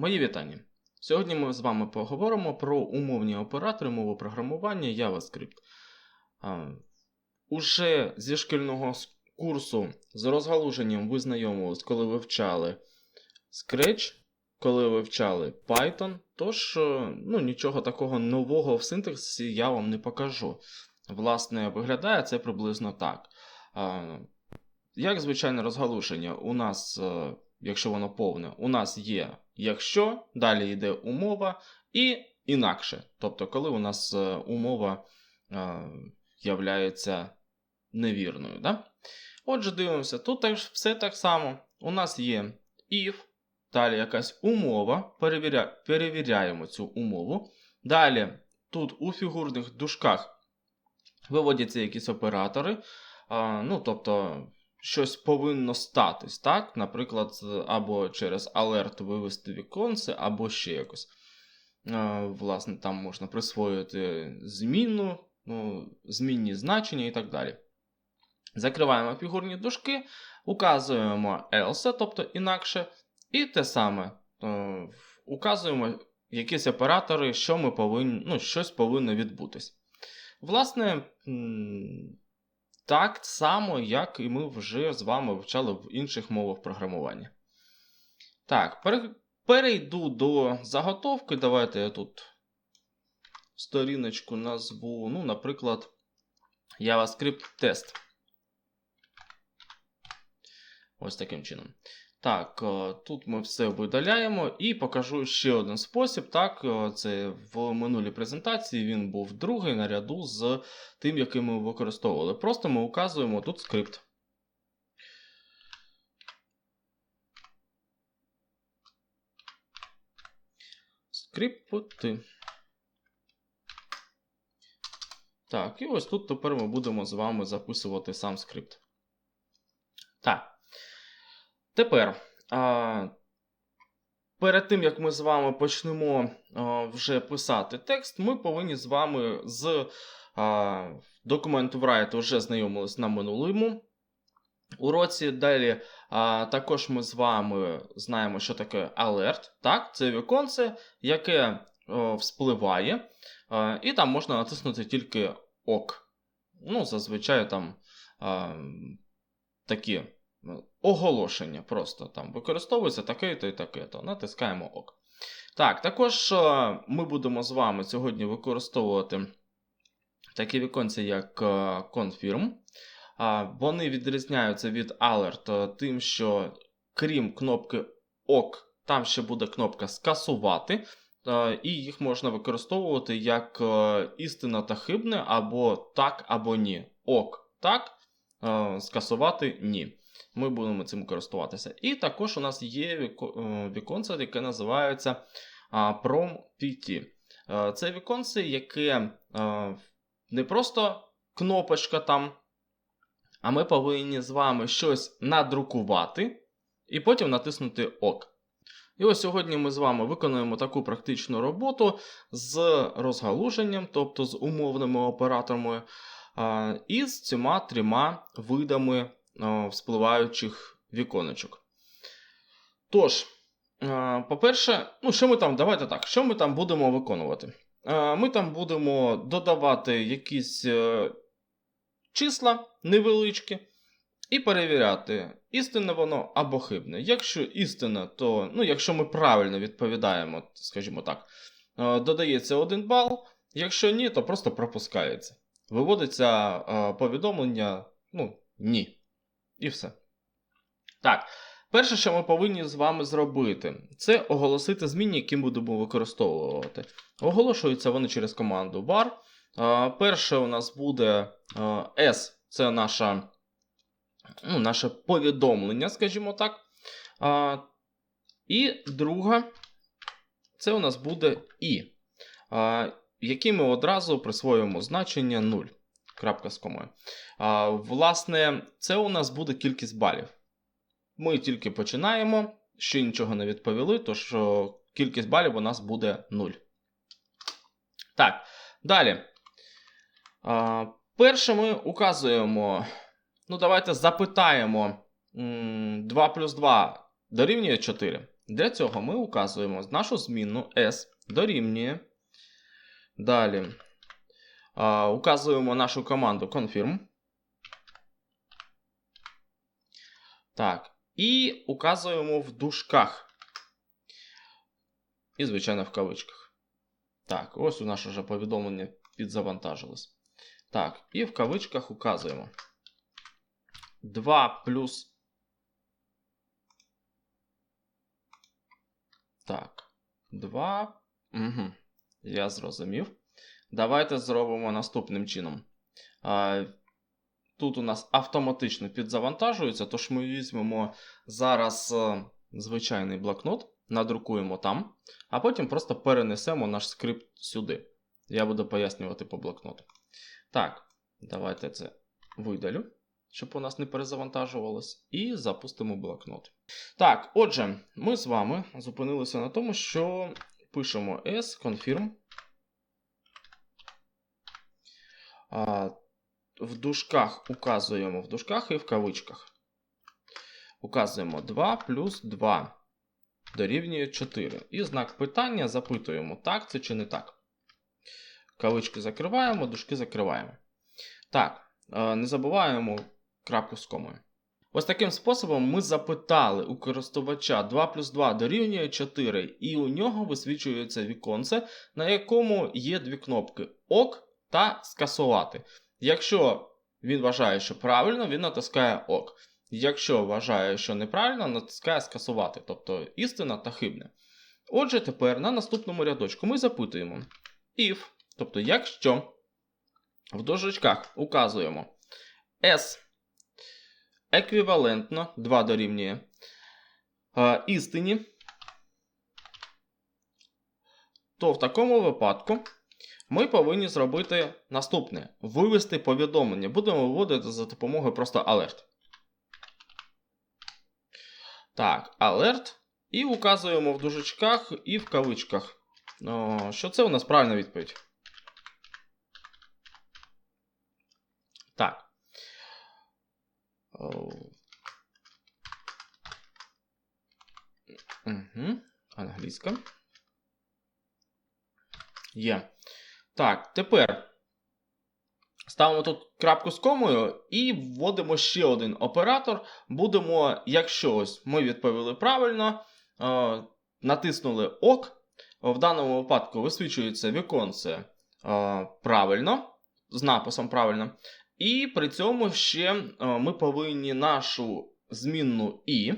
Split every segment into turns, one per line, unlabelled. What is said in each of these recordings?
Мої вітання. Сьогодні ми з вами поговоримо про умовні оператори мови програмування JavaScript. Уже зі шкільного курсу з розгалуженням ви знайомились, коли вивчали Scratch, коли вивчали Python. Тож, е, ну, нічого такого нового в синтаксисі я вам не покажу. Власне, виглядає це приблизно так. Як звичайне розгалуження, у нас, е, якщо воно повне, у нас є якщо, далі йде умова і інакше. Тобто, коли у нас е, умова е, являється невірною. Да? Отже, дивимося, тут все так само. У нас є if, далі якась умова, перевіря... перевіряємо цю умову. Далі тут у фігурних дужках виводяться якісь оператори. А, ну, тобто, щось повинно статись, так? Наприклад, або через алерт вивести віконце, або ще якось. Власне, там можна присвоїти зміну, ну, змінні значення і так далі. Закриваємо фігурні дужки, указуємо else, тобто інакше, і те саме. е, Указуємо якісь оператори, що ми повинні, ну, щось повинно відбутись. Власне, так само, як і ми вже з вами вивчали в інших мовах програмування. Так, перейду до заготовки. Давайте я тут сторіночку назву, ну, наприклад, JavaScript тест. Ось таким чином. Так, е, тут ми все видаляємо і покажу ще один спосіб. Так, е, це в минулій презентації він був другий наряду з тим, який ми використовували. Просто ми указуємо тут скрипт. Скрипти. Так, і ось тут тепер ми будемо з вами записувати сам скрипт. Так. Тепер, а, перед тим як ми з вами почнемо а, вже писати текст, ми повинні з вами з а, документу Write вже знайомились на минулому уроці. Далі а, також ми з вами знаємо, що таке alert. Так, це віконце, яке о, вспливає, а, і там можна натиснути тільки ок. Ну, зазвичай там а, такі оголошення просто там використовується таке-то і таке-то. Натискаємо ок. Так, також е, ми будемо з вами сьогодні використовувати такі віконці, як е, Confirm. Вони відрізняються від Alert е, тим, що крім кнопки ок, там ще буде кнопка скасувати. І їх можна використовувати як істина та хибне, або так, або ні. Ок, так, скасувати ні ми будемо цим користуватися. І також у нас є е, віконце, яке називається Prom-PT. Е, Це віконце, яке е, не просто кнопочка там, а ми повинні з вами щось надрукувати і потім натиснути ОК. І ось сьогодні ми з вами виконуємо таку практичну роботу з розгалуженням, тобто з умовними операторами, і з цими трьома видами вспливаючих віконечок. Тож, по-перше, ну що ми там, давайте так, що ми там будемо виконувати? Ми там будемо додавати якісь е, числа невеличкі і перевіряти, істинне воно або хибне. Якщо істинне, то ну, якщо ми правильно відповідаємо, скажімо так, е, додається 1 бал. Якщо ні, то просто пропускається. Виводиться е, повідомлення, ну, ні. І все. Так. Перше, що ми повинні з вами зробити, це оголосити змінні, які будемо використовувати. Оголошуються вони через команду var. Е, Перше у нас буде S, це наша, ну, наше повідомлення, скажімо так. І друга, це у нас буде I, який ми одразу присвоюємо значення 0. Крапка з комою. А, Власне, це у нас буде кількість балів. Ми тільки починаємо, ще нічого не відповіли, тож кількість балів у нас буде 0. Так, далі. А, Перше ми указуємо. Ну, давайте запитаємо. 2 плюс 2 дорівнює 4. Для цього ми указуємо нашу змінну S дорівнює. Далі указуємо нашу команду confirm. Так. І указуємо в дужках. І, звичайно, в кавичках. Так, ось у нас вже повідомлення підзавантажилось. Так, і в кавичках указуємо 2 плюс. Так. 2. Угу. Я зрозумів. Давайте зробимо наступним чином. Тут у нас автоматично підзавантажується, тож ми візьмемо зараз е, звичайний блокнот, надрукуємо там, а потім просто перенесемо наш скрипт сюди. Я буду пояснювати по блокноту. Так, давайте це видалю, щоб у нас не перезавантажувалось, і запустимо блокнот. Так, отже, ми з вами зупинилися на тому, що пишемо S confirm. А, в дужках указуємо в дужках і в кавичках. Указуємо 2 плюс 2 дорівнює 4. І знак питання запитуємо, так це чи не так. Кавички закриваємо, дужки закриваємо. Так, е, не забуваємо крапку з комою. Ось таким способом ми запитали у користувача 2 плюс 2 дорівнює 4, і у нього висвічується віконце, на якому є дві кнопки ОК та скасувати. Якщо він вважає, що правильно, він натискає ОК. Якщо вважає, що неправильно, натискає скасувати, тобто істина та хибне. Отже, тепер на наступному рядочку ми запитуємо if, тобто якщо в дужечках указуємо S еквівалентно 2 дорівнює е, істині, то в такому випадку ми повинні зробити наступне: вивести повідомлення. Будемо виводити за допомогою просто alert. Так, alert. І указуємо в дужечках і в кавичках. О, що це у нас правильна відповідь? Так. Угу. Англійська. Є. Так, тепер ставимо тут крапку з комою і вводимо ще один оператор. Будемо, якщо ось ми відповіли правильно, е, натиснули ОК. В даному випадку висвічується віконце е, правильно, з написом правильно. І при цьому ще е, ми повинні нашу змінну І.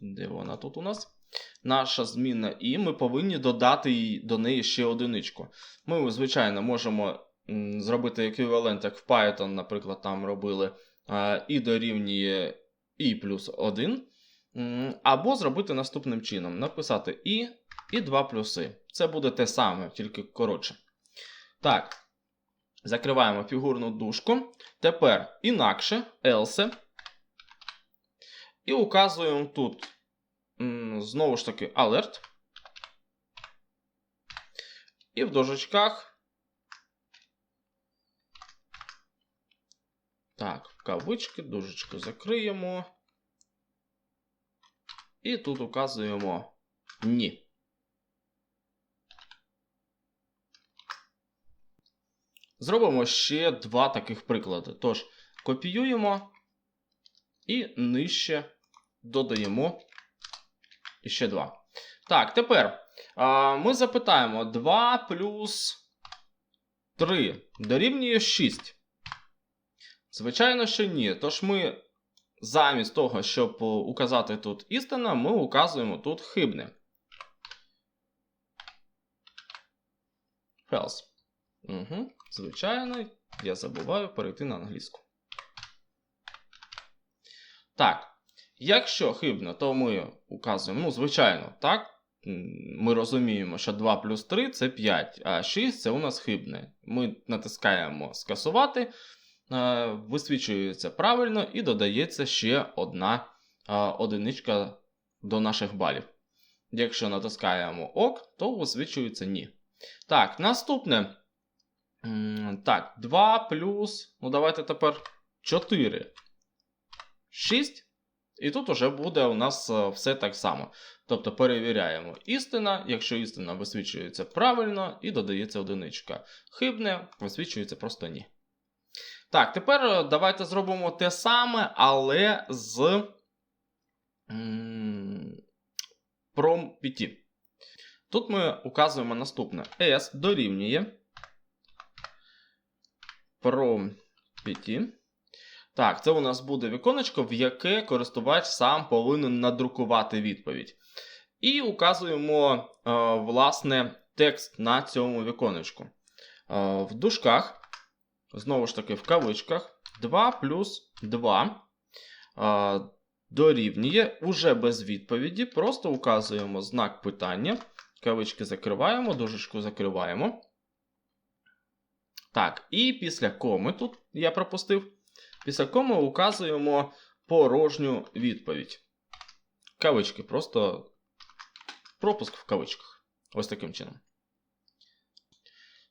Де вона тут у нас? Наша змінна І, ми повинні додати до неї ще одиничку. Ми, звичайно, можемо зробити еквівалент, як в Python, наприклад, там робили і дорівнює І плюс 1. Або зробити наступним чином: написати І і 2 плюси. Це буде те саме, тільки коротше. Так. Закриваємо фігурну дужку. Тепер інакше else. І указуємо тут, знову ж таки, alert. І в дужечках. Так, кавички, дужечку закриємо. І тут указуємо ні. Зробимо ще два таких приклади. Тож, копіюємо і нижче додаємо ще два. Так, тепер а, ми запитаємо 2 плюс 3 дорівнює 6. Звичайно, що ні. Тож ми замість того, щоб указати тут істина, ми указуємо тут хибне. False. Угу. Звичайно, я забуваю перейти на англійську. Так. Якщо хибно, то ми указуємо, ну, звичайно, так. Ми розуміємо, що 2 плюс 3 це 5, а 6 це у нас хибне. Ми натискаємо скасувати, висвічується правильно і додається ще одна одиничка до наших балів. Якщо натискаємо ОК, то висвічується ні. Так, наступне. Так, 2 плюс. Ну, давайте тепер 4. 6. І тут уже буде у нас е, все так само. Тобто перевіряємо істина, якщо істина висвічується правильно, і додається одиничка. Хибне, висвічується просто ні. Так, тепер е, давайте зробимо те саме, але з 5. Тут ми указуємо наступне: S дорівнює prom 5. Так, це у нас буде віконечко, в яке користувач сам повинен надрукувати відповідь. І указуємо, е, власне, текст на цьому віконечку. Е, в дужках, знову ж таки, в кавичках, 2 плюс 2 е, дорівнює уже без відповіді. Просто указуємо знак питання. Кавички закриваємо, дужечку закриваємо. Так, і після коми тут я пропустив. Після коми указуємо порожню відповідь. Кавички, просто пропуск в кавичках. Ось таким чином.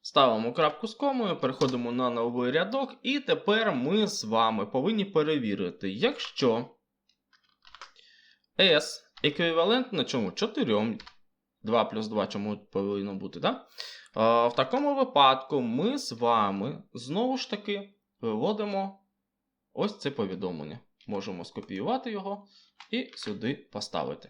Ставимо крапку з комою, переходимо на новий рядок, і тепер ми з вами повинні перевірити, якщо S еквівалентно чому 4, 2 плюс 2 чому повинно бути, да? В такому випадку ми з вами знову ж таки виводимо ось це повідомлення. Можемо скопіювати його і сюди поставити.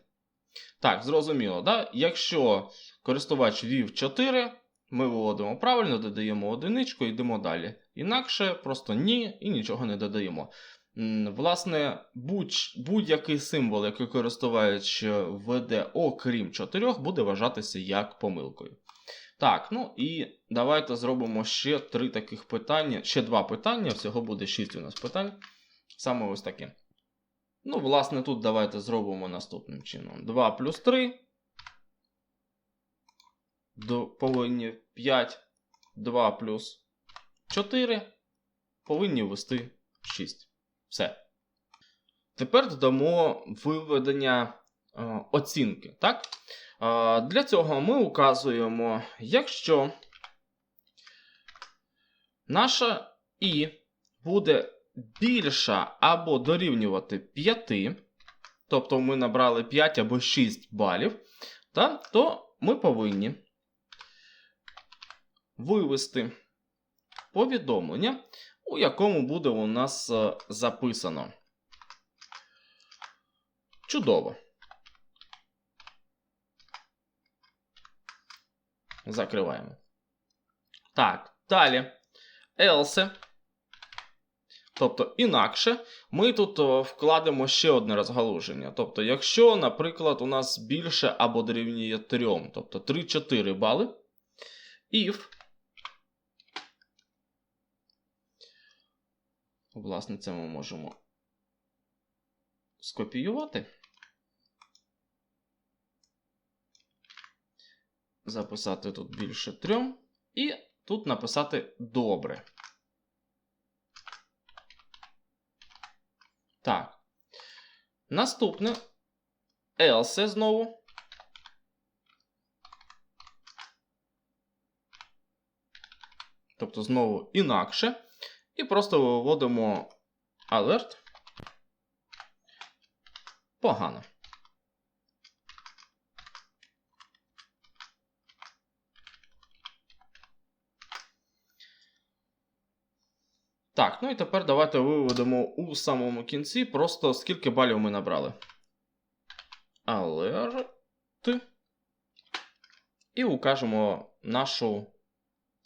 Так, зрозуміло, да? якщо користувач ввів 4, ми виводимо правильно, додаємо одиничку і йдемо далі. Інакше просто ні і нічого не додаємо. Власне, будь- будь-який символ, який користувач введе, окрім 4, буде вважатися як помилкою. Так, ну і давайте зробимо ще три таких питання, ще два питання, всього буде 6 у нас питань. Саме ось таке. Ну, власне, тут давайте зробимо наступним чином: 2 плюс 3. До, повинні 5. 2 плюс 4. Повинні ввести 6. Все. Тепер додамо виведення е, оцінки. Так? Для цього ми указуємо, якщо наша І буде більша або дорівнювати 5, тобто ми набрали 5 або 6 балів, то ми повинні вивести повідомлення, у якому буде у нас е, записано. Чудово. Закриваємо. Так, далі. Else. Тобто, інакше, ми тут о, вкладемо ще одне розгалуження. Тобто, якщо, наприклад, у нас більше або дорівнює 3, тобто 3-4 бали, if, власне, це ми можемо скопіювати. Записати тут більше 3. І тут написати добре. Так. Наступне else знову. Тобто знову інакше. І просто виводимо alert. Погано. Так, ну і тепер давайте виведемо у самому кінці просто скільки балів ми набрали. Alert. І укажемо нашу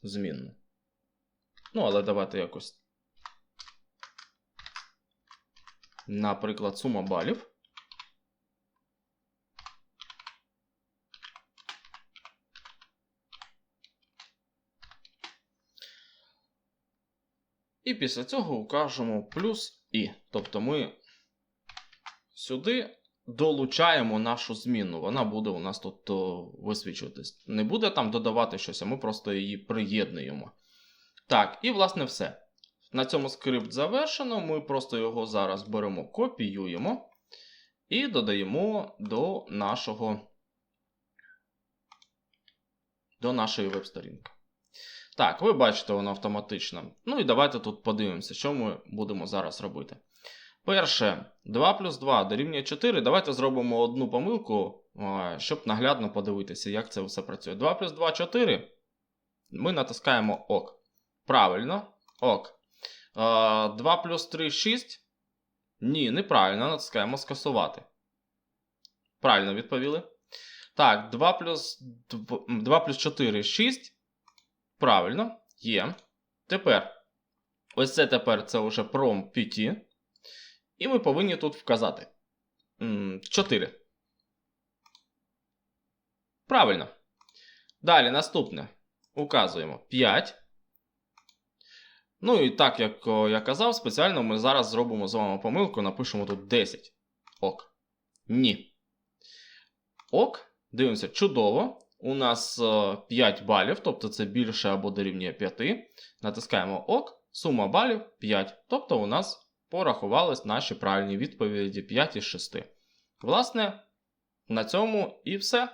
змінну. Ну, але давайте якось. Наприклад, сума балів. І після цього укажемо плюс і. Тобто ми сюди долучаємо нашу зміну. Вона буде у нас тут висвічуватись. Не буде там додавати щось, а ми просто її приєднуємо. Так, і власне все. На цьому скрипт завершено. Ми просто його зараз беремо, копіюємо і додаємо до нашого. До нашої веб-сторінки. Так, ви бачите, воно автоматично. Ну і давайте тут подивимося, що ми будемо зараз робити. Перше, 2 плюс 2 дорівнює 4. Давайте зробимо одну помилку, щоб наглядно подивитися, як це все працює. 2 плюс 2 4. Ми натискаємо ОК. Правильно. ОК. 2 плюс 3 6. Ні, неправильно. Натискаємо скасувати. Правильно відповіли. Так, 2 плюс, 2 плюс 4 6. Правильно. Є. Тепер. Ось це тепер це вже пром PT. І ми повинні тут вказати. 4. Правильно. Далі наступне. Указуємо 5. Ну і так, як я казав, спеціально ми зараз зробимо з вами помилку, напишемо тут 10. Ок. Ні. Ок. Дивимося, чудово. У нас е, 5 балів, тобто це більше або дорівнює 5. Натискаємо ОК, сума балів 5. Тобто у нас порахувались наші правильні відповіді 5 із 6. Власне, на цьому і все.